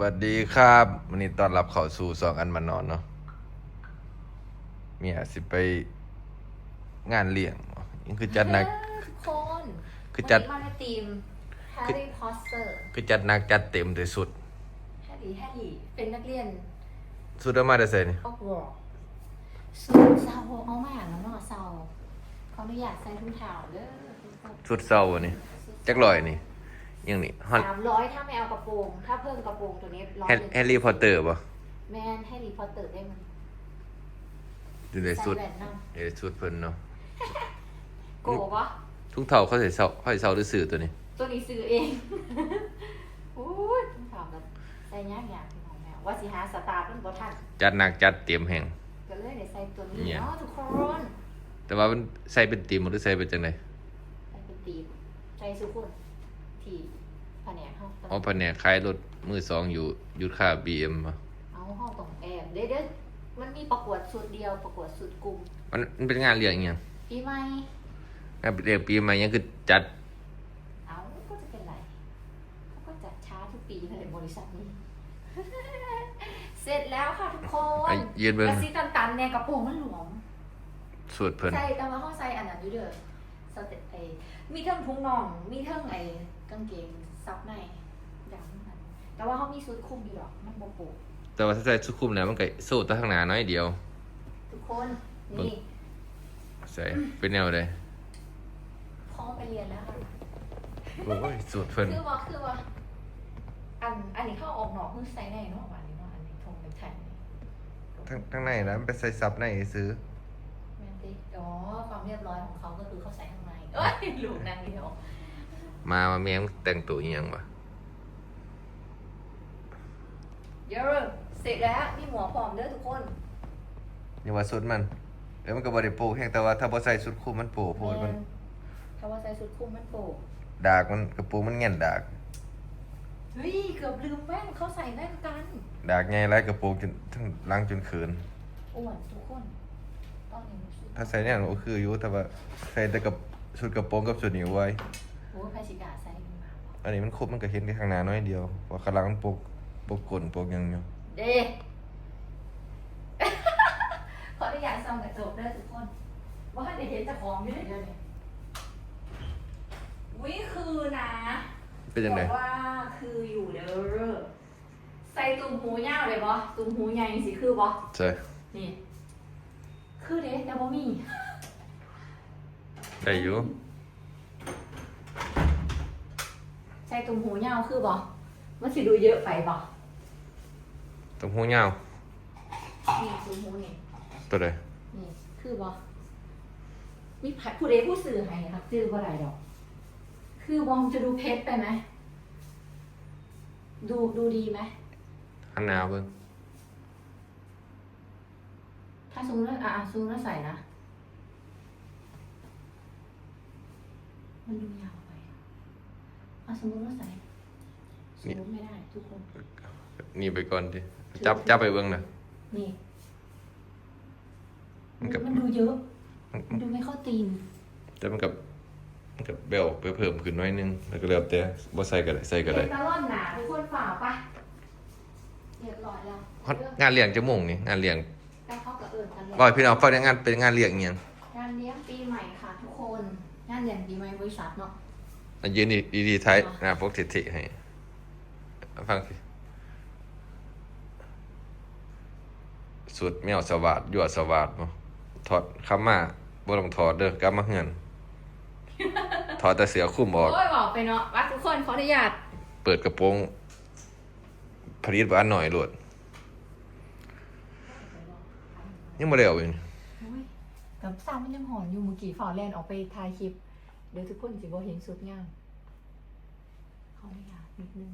สวัสดีครับวันนี้ต้อนรับเข้าสู่สองอันมานอนเนาะเมียสิไปงานเลี้ยงบ่ยังคือจัดหนักทุกคนคือจัด วันนี้มาในทีมแฮร์รี่พอตเตอร์คือจัดหนักจัดเต็มแต่สุดแฮร์รี่แฮร์รี่เป็นนักเรียนสุดเอามาได้ใส่นี่ ฮอกวอตส์สูทเซาเอามาอย่างนั้นเนาะเซาขออนุญาตใส่ถุงเท้าเด้อทุกคนสุดเศร้าบ่นี่จักลอยนี่ ยังนี่ฮอนสามร้อยถ้าไม่เอากระโปรง ถ้าเพิ่มกระโปรงตัวนี้ร้อยแฮหนึ่งแฮร์รี่พอตเตอร์บ่แมนแฮร์รี่พอตเตอร์ได้มันอยู่ในใส่สุดแหวนนเอ้สุดเพิ่นเนาะำโกวะทุกเท่าเขาใส่เศร้าเขาใส่เศร้าหรือสื่อตัวนี้ ตัวนี้ซื้อเองโอ้ยถุงเท้าแบบใส่ยากๆพี่น้องแมวว่าสิหาสตาร์เป็นบ่ทันจัดหนักจัดเต็มแห่งก็เลยได้ใส่ตัวนี้เนี่ยเนาะทุกคนแต่ว่ามันใส่เป็นตีมหรือใส่เป็นจังไดใส่เป็นตีมใส่สุขุน ที่แผนกห้องอ๋อแผนกขายรถมือสองอยู่ยุทธค่า BM บ่เอาห้องตรงแอบเดี๋ยวเดี๋ยวมันมีประกวดสุดเดียวประกวดสุดกลุ่มมันมันเป็นงานเลี้ยงอิหยังปีใหม่งานเลี้ยงปีใหม่ยังคือจัดเอาก็จะเป็นไรเขาก็จัดช้าทุกปีเลยบริษัทนี้ เสร็จแล้วค่ะทุกคไอ้นยืนเบิ่งกระซิตันๆเนี่ยกระโปรงมันหลวมสูตรเพิ่น ใส่แต่ว่าห้องใส่อันนั้นอยู่เด้อ สเตไอมีเทิงทุงน่อง มีเทิงไอ้กางเกงซับในดำมันแต่ว่าเขามีชุดคลุมอยู่หรอกมันโบโปะแต่ว่าถ้าใส่ชุดคลุมแล้วมันก็สู้แตะข้างหน้าน้อยเดียว ทุกคนเบิ่งนี่ใส่เป็นแนวใดพร้อมไปเรียนแล้วค่ะโอ้ยสูตรเพิ่นคือว่าคือว่าอันอันนี้เข้าออกหนอกเพิ่งใส่ในเนาะวันนี้เนาะอันนี้ทงเป็นแผ่นนี่ ทั้งทั้งในนะมันไปใส่ซับในซื้อแมน ติอ๋อความเรียบร้อยของเขาก็คือเขาใส่ข้างในเอ้ยหลูกนางเดียวมามาแม่งแต่งตัวอีหยังวะเยอะเสร็จแล้วมีหมวพร้อมเด้อทุกคนอย่าว่าสุดมันเดี๋ยวมันก็บ่ได้โปะแฮงแต่ว่าถ้าบ่ใส่ชุดคลุมมันโปะโพดมันแถ้าว่าใส่ชุดคลุมมันโปะดากมันกระโปรงมันแง่นดากเฮ้ยเกือบลืมแว่นเขาใส่แว่นกัน ดากใหญ่หลายกระโปรงจนทั้งหลังจนเขินอ้วนทุกคน ตอนนี้รู้สึกถ้าใส่เนี่ยมันก็คืออยู่แต่ว่าใส่แต่กับชุดกระโปรงกับชุดนี้ไว้ โอ้ยใครชิกาใส่ดีมากอันนี้มันครบมันก็เห็นแค่ข้างหน้าน้อยเดียวว่าข้างหลังมันปกปกกลปกหยังอยู่เด้ ขออนุญาตส่องกระจกเด้อทุกคน ว่าให้ได้เห็นเจ้าของอยู่เดี๋ยวนี้วิคือนะ เป็นจังไดบอกว่าคืออยู่เด้อใส่ตุ่มหูยาวเลยบ่ตุ่มหูใหญ่สิคือบ่ใช่นี่ คือเด้แต่บ่มีได้อยู่ใส่ตุ่มหูยาวคือบ่มันสิดูเยอะไปบ่ตรงหูยาวนี่ตุ่มหูนี่ตัวใดนี่คือบ่มีผัดผู้ใดผู้สื่อให้ครับจื้อบ่ได้ดอก คือบอมจะดูเพชรไปไหมดูดูดีไหมหันหน้าเบิ่ง ถ้าซูมแล้วอะอะซูมแล้วใส่นะ มันดูยาวไปอะสมมติว่าใส่ซูมไม่ได้ทุกคน นี่ไปก่อนดิจับจับไปเบิ่งน่ะนี่มันกับมันดูเยอะ มันดูไม่เข้าตีน แต่มันกับมันกับเบลไปเพิ่มขึ้นหน้อยนึง แล้วก็แล้วแต่บ่ใส่ก็ได้ใส่ก็ได้เป็นตะล่อนหนาทุกคนฝ่าปะเรียบร้อยแล้วฮอดงานเลี้ยงจะมุ่งนี่งานเลี้ยง ได้เข้ากับเอิญกันบ่แล้วให้พี่น้องฟังงานเป็นงานเลี้ยงอีหยังงานเลี้ยงปีใหม่ค่ะทุกคน งานเลี้ยงปีใหม่บริษัทเนาะอันยืนดีดีๆท้ายหน้าปกติๆให้ฟังสิสุดแมวสวัสดยั่วสวัสดบ่ถอดคำมาบ่ต้องถอดเด้อกลับมาเฮือนถอดแต่เสือคลุ้มออก โอ้ยบอกไปเนาะว่าทุกคนขออนุญาตเปิดกระโปรงผลิตบ้านหน่อยโหลด ยังบ่ได้เอาอยู่นี่โอ้ยกับซ้ำมันยังหอนอยู่เมื่อกี้ฝ่าแลนออกไปถ่ายคลิป เดี๋ยวทุกคนสิบ่เห็นสุดงามขออนุญาตนิดนึง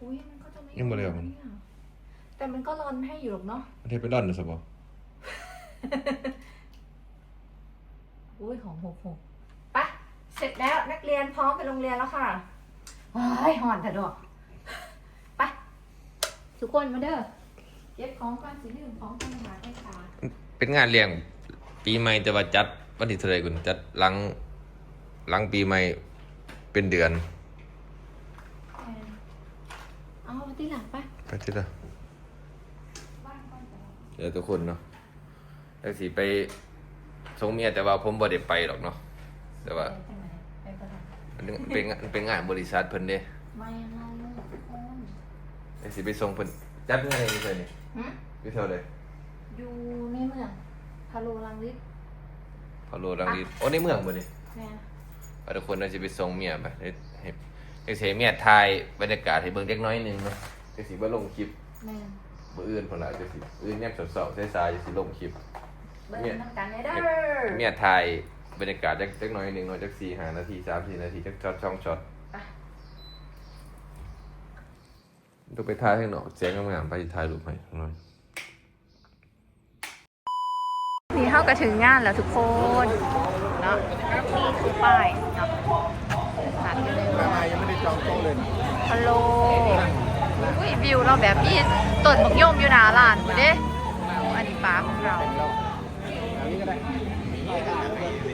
อุ้ยมันก็จะไม่ยังบ่ได้เอามันเนี่ยแต่มันก็รอนให้อยู่หรอกเนาะมันเทไปดอนซะบ่อุ้ยของหกหกไปะเสร็จแล้วนักเรียนพร้อมไปโรงเรียนแล้วค่ะว้ายหอนแต่ดอกไปทุกคนมาเด้อ เก็บของก่อนสิลืมของกันหาได้ค่ะเป็นงานเลี้ยงปีใหม่แต่ว่าจัดวันที่เท่าไหร่คุณจัดหลังหลังปีใหม่เป็นเดือนเอาไปที่หลังไปไปที่ละเดี๋ยวทุกคนเนาะแล้วสิไปส่งเมียแต่ว่าผมบ่ได้ไปหรอกเนาะแต่ว่าไปประทับมันเป็นมันเป็นงานบริษัทเพิ่นเด้ไม่อะไรเลยทุกคนแล้วสิไปส่งเพิ่น จัดงานอะไรนี่เพิ่นนี่หึอยู่เท่าใดอยู่ในเมืองพาโลลังลิศพอโลรังรีโอ้ในเมืองบ่นี่แม่ว่าทุกคนน่าจะไปส่งเมียไปให้ให้ให้เสียเมียถ่ายบรรยากาศให้เบิ่งเล็กน้อยหนึงเนาะจะสิบ่ลงคลิปแม่มื้ออื่นพุ่นล่ะจะสิอื่นแยามเช้าๆสายๆจะสิลงคลิป เบิ้ลน้ำกันเลยเด้อ เมียถ่ายบรรยากาศจักจักหน้อยหนึงเนาะจัก4 5นาที3 4นาทีจักช็อตช่องช็อต ไป ต้องไปถ่ายข้างนอกเสียงงามๆไปถ่ายรูปให้หน่อยนี่เท่ากับถึงงานแล้วทุกคนเนาะนี่คือป้ายเนาะสถานที่เลยมายังไม่ได้จองโต๊ะเลยฮัลโหลอุ้ยวิวเราแบบนี้ต้นบักย่มอยู่หนาลานกูเด้อันนี้ป้าของเรา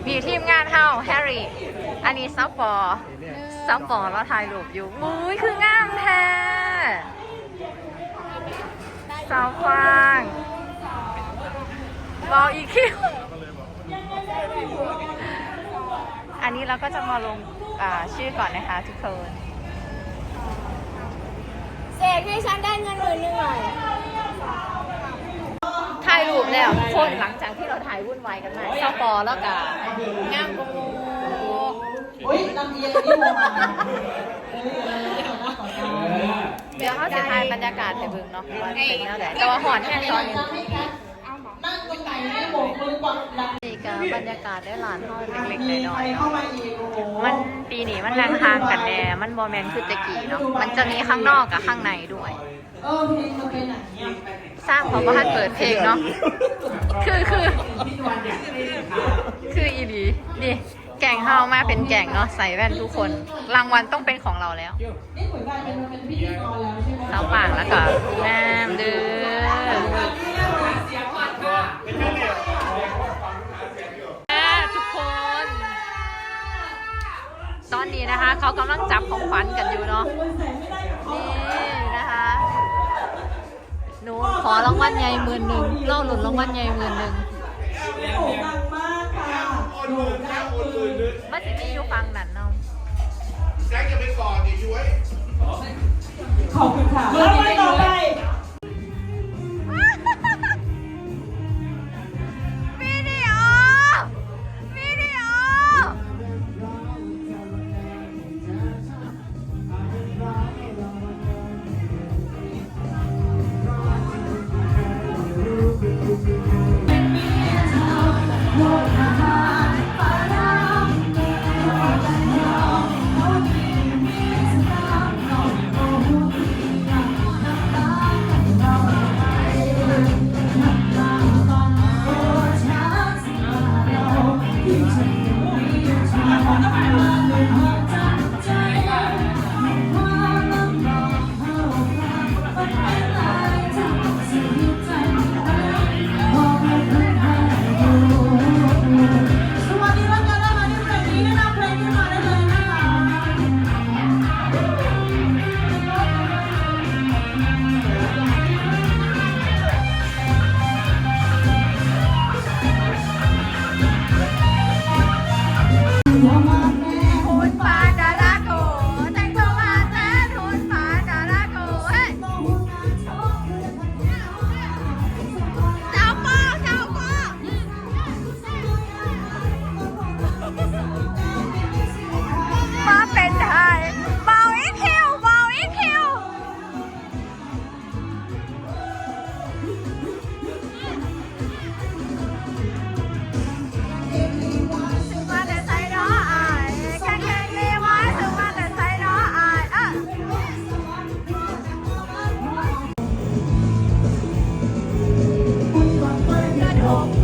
มีทีมงานเฮาแฮร์รี่ อันนี้ซับปอซับปอเราถ่ายรูปอยู่มุ้ยคืองามแท้ สาวฟางบออีคิวอันนี้เราก็จะมาลงอ่าชื่อก่อนนะคะทุกคนเสกให้ฉันได้เงินหมื่นหนึ่งหน่อยถ่ายรูปแล้วทุกคนหลังจากที่เราถ่ายวุ่นวายกันมาซับปอร์แล้วก็งามกว่าหมูเดี๋ยวเขาจะถ่ายบรรยากาศให้เบิ่งเนาะว่าเป็นแล้วแหละแต่ว่าหอนแค่ตอนนี้นี่ก็บรรยากาศได้หลานห้อยเล็กๆน้อยๆเนาะมันปีนี้มันห่างๆกันแน่มันโมเมนต์คือตะกี้เนาะมันจะมีข้างนอกกับข้างในด้วยสร้างเพราะว่าท่านเปิดเพลงเนาะคือคือคืออีหลีนี่ แก่งเฮาวมาเป็นแก่งเนาะใส่แว่นทุกคน รางวัลต้องเป็นของเราแล้วสาวป่างแล้วก็งามเด้ออ่ทุกคน ตอนนี้นะคะ เขากำลังจับของขวัญกันอยู่เนาะนี่นะคะหนูขอรางวัลใหญ่หมื่นหนึ่งเล่าหลุนรางวัลใหญ่หมื่นหนึ่งดังมากค่ะ นจะมีอยู่ฟังนั่นเนาะขอบคุณค่ะ แล้วไปต่อไป Lord.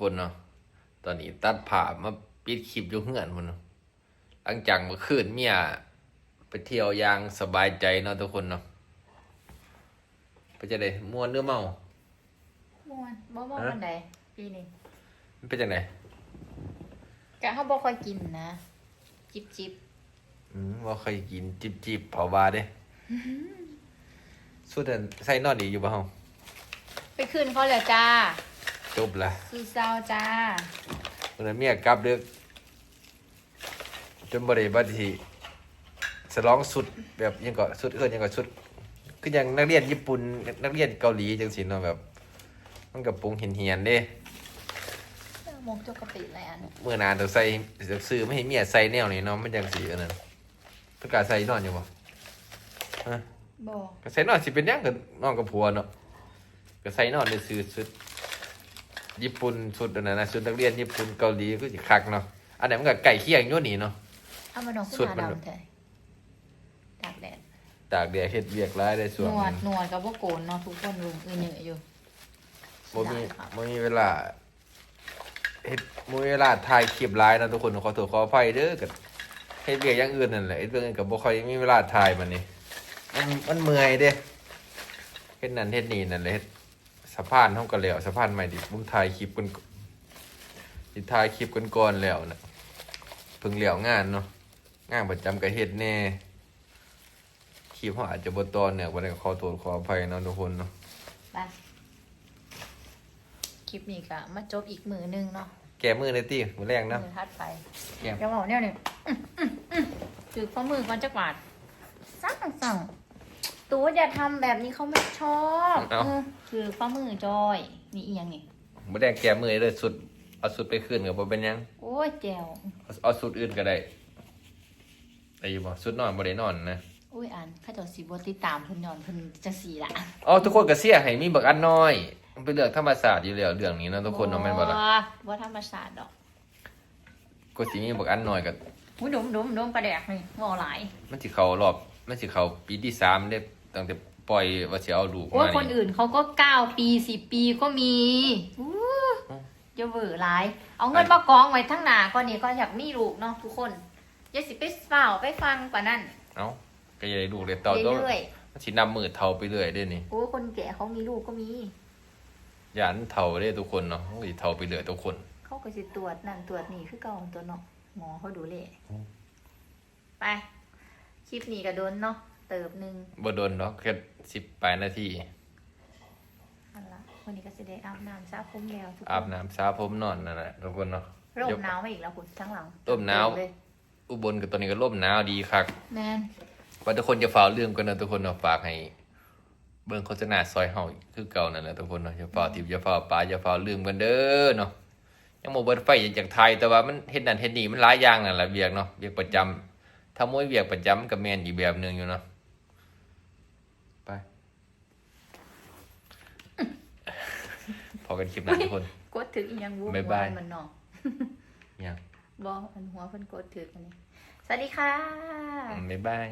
คนเนาะตอนนี้ตัดผ่าพมาปิดคลิปอยู่เฮือนพุ่นเนาะหลังจากเมื่อคืนเมียไปเที่ยวอย่างสบายใจเนาะทุกคนเนาะไปจะได้ม่วนหรือเมา ม่วนบ่ม่วนฮะวันใดปีนี้มันเป็นจังไดกะเขาบ่ค่อยกินนะ จิบจิบอืมว่าเคยกินจิบจิบเผาบาเด้สุดนั้นใส่นอนดีอยู่บ่เฮาไปคืนเขาแล้วจ้า จบละซูซาวจ้าวันนั้นเมียกลับดึกจนบ่ได้บัดทีสลองสุดแบบยังก็สุดเอิ้นยังก็สุดคือยังนักเรียนญี่ปุ่นนักเรียนเกาหลีจังซี่เนาะแบบ มันก็ปรุงเหียนๆเด้เออมกจกกะปิอะไรอันเมื่อนานต้องใส่ซื้อไม่ให้เมียใส่แนวนี้เนาะมันจังสีอันนั้นเพิ่นกล้าใส่นอนอยู่บ่ฮะบ่ก็ใส่นอนสิเป็นหยังก็นอนกับผัวเนาะก็ใส่นอนได้ซื้อชุด ญี่ปุ่นชุดอันนั้นนะชุดนักเรียนญี่ปุ่นเกาหลีก็สิคักเนาะอันไหนมันก็ใกล้เคียงอยู่นี่เนาะเอามาดองสุขึ้นดมามันดำแท้ตากแดดตากแดดเฮ็ดเวียกหลายได้ส่หวนนวดหนวดกับบ่โกนเนาะทุกคนลุงอือเหนื่อยอยู่บ่มีได้ครับบ่มีเวลาเฮ็ดบ่มีเวลาถ่ายคลิปหลายนะทุกคนขอโทษขออภัยเด้อก็เฮ็ดเวียกอย่างอื่นนั่นแหละเฮ็ดเวียกอื่นก็บ่ค่อยมีเวลาถ่ายมันนี่มันมันเมื่อยเด้เฮ็ดนั่นเฮ็ดนี่นั่นแหละเฮ็ดสะพานเฮาก็แล้วสะพานใหม่ดิผมถ่ายคลิปกันสิถ่ายคลิปกันก่อนแล้วน่ะเพิ่งแล้วงานเนาะงานประจำก็เฮ็ดแน่คลิปเฮาอาจจะบ่ตอนเนี่ยบ่ได้ก็ขอโทษขออภัยเนาะทุกคนเนาะไปคลิปนี้ก็มาจบอีกมือหนึงเนาะแก้มือเลยติมื้อแรงเนาะ มือทัดไปแก้ม เดี๋ยวบอกเนี่ยนี่อื้ออื้ออื้อถือข้อมือก่อนจักบาทสั่งสั่ง ตัวอย่าทำแบบนี้เขาไม่ชอบเออถือข้อมือจอย นี่อีหยังนี่มื้อแรงแก้มือเลยสุดเอาสุดไปคืนก็บ่เป็นหยังโอ้ยแจวเอาเอาสุดอื่นก็ได้ได้อยู่บ่สุดนอนบ่ได้นอนนะอุ้ยอันข้าเจ้าสิบ่ติดตามเพิ่นย้อนเพิ่นจังซี่ล่ะอ๋อทุกคนก็เสียให้มีบักอันน้อย มันเป็นเรื่องธรรมศาสตร์อยู่แล้วเรื่องนี้เนาะทุกคนเนาะแม่นบ่ล่ะบ่ธรรมชาติดอกก็สิมีบักอันน้อยก็ อุ้ยดมดมดมปลาแดกนี่งอหลาย มันสิเข้ารอบ มันสิเข้าปีที่สามเด้ ตั้งแต่ปล่อยว่าสิเอาลูกโอ้ยมาคนนี่อื่นเขาก็เก้าปีสิบปีก็มีอู้จะเวอร์หลาย เอาเงินมากองไว้ทั้งหนาก่อนนี้ก็อยากมีลูกเนาะทุกคนอย่าสิไปเฝ้าไปฟังกว่านั้นเอ้าก็อย่าได้ลูกเลยต่อตัวเรื่อยมันสินำมือเฒ่าไปเรื่อยเด้นี่ๆโอ้ยคนแก่เขามีลูกก็มีย่านเฒ่าเด้ทุกคนเนาะโอ้ยเฒ่าไปเรื่อยทุกคน เขาก็สิตรวจนั่นตรวจนี่คือเก่าของตัวเนาะหมอเขาดูแลอืม ไป คลิปนี้ก็โดนเนาะ เติบหนึ่งบ่โดนดอกแค่18นาทีอันละวันนี้ก็จะได้อาบน้ำซาผมแล้วทุกคนอาบน้ำสระผมนอนนั่นแหละทุกคนเนาะร่มหนาวมาอีกแล้วคุณทั้งหลังร่มหนาวเลยอุบลกับตอนนี้ก็ร่มหนาวดีคักแมนว่าทุกคนจะฝ่าลืมกันนะทุกคนเนาะฝากให้ เบิ่งโฆษณาซอยเฮาคือเก่านั่นแหละทุกคนเนาะอย่าฝ่าทิพอย่าฝ่าปลาอย่าฝ่าลืมกันเด้อเนาะยังบ่เบิดไฟจากไทยแต่ว่ามันเฮ็ดนั่นเฮ็ดนี่มันหลายอย่างนั่นแหละเวียกเนาะเวียกประจำถ้ามวยเวียกประจำก็แม่นอีกแบบหนึงอยู่เนาะไป พอกันคลิปหน้าทุกคนกดถึงอีกยังวูบบ๊ายบายหัวมันเนาะยังบอกอันหัวเพิ่นกดถึงอันนี้ สวัสดีค่ะอืมบ๊ายบาย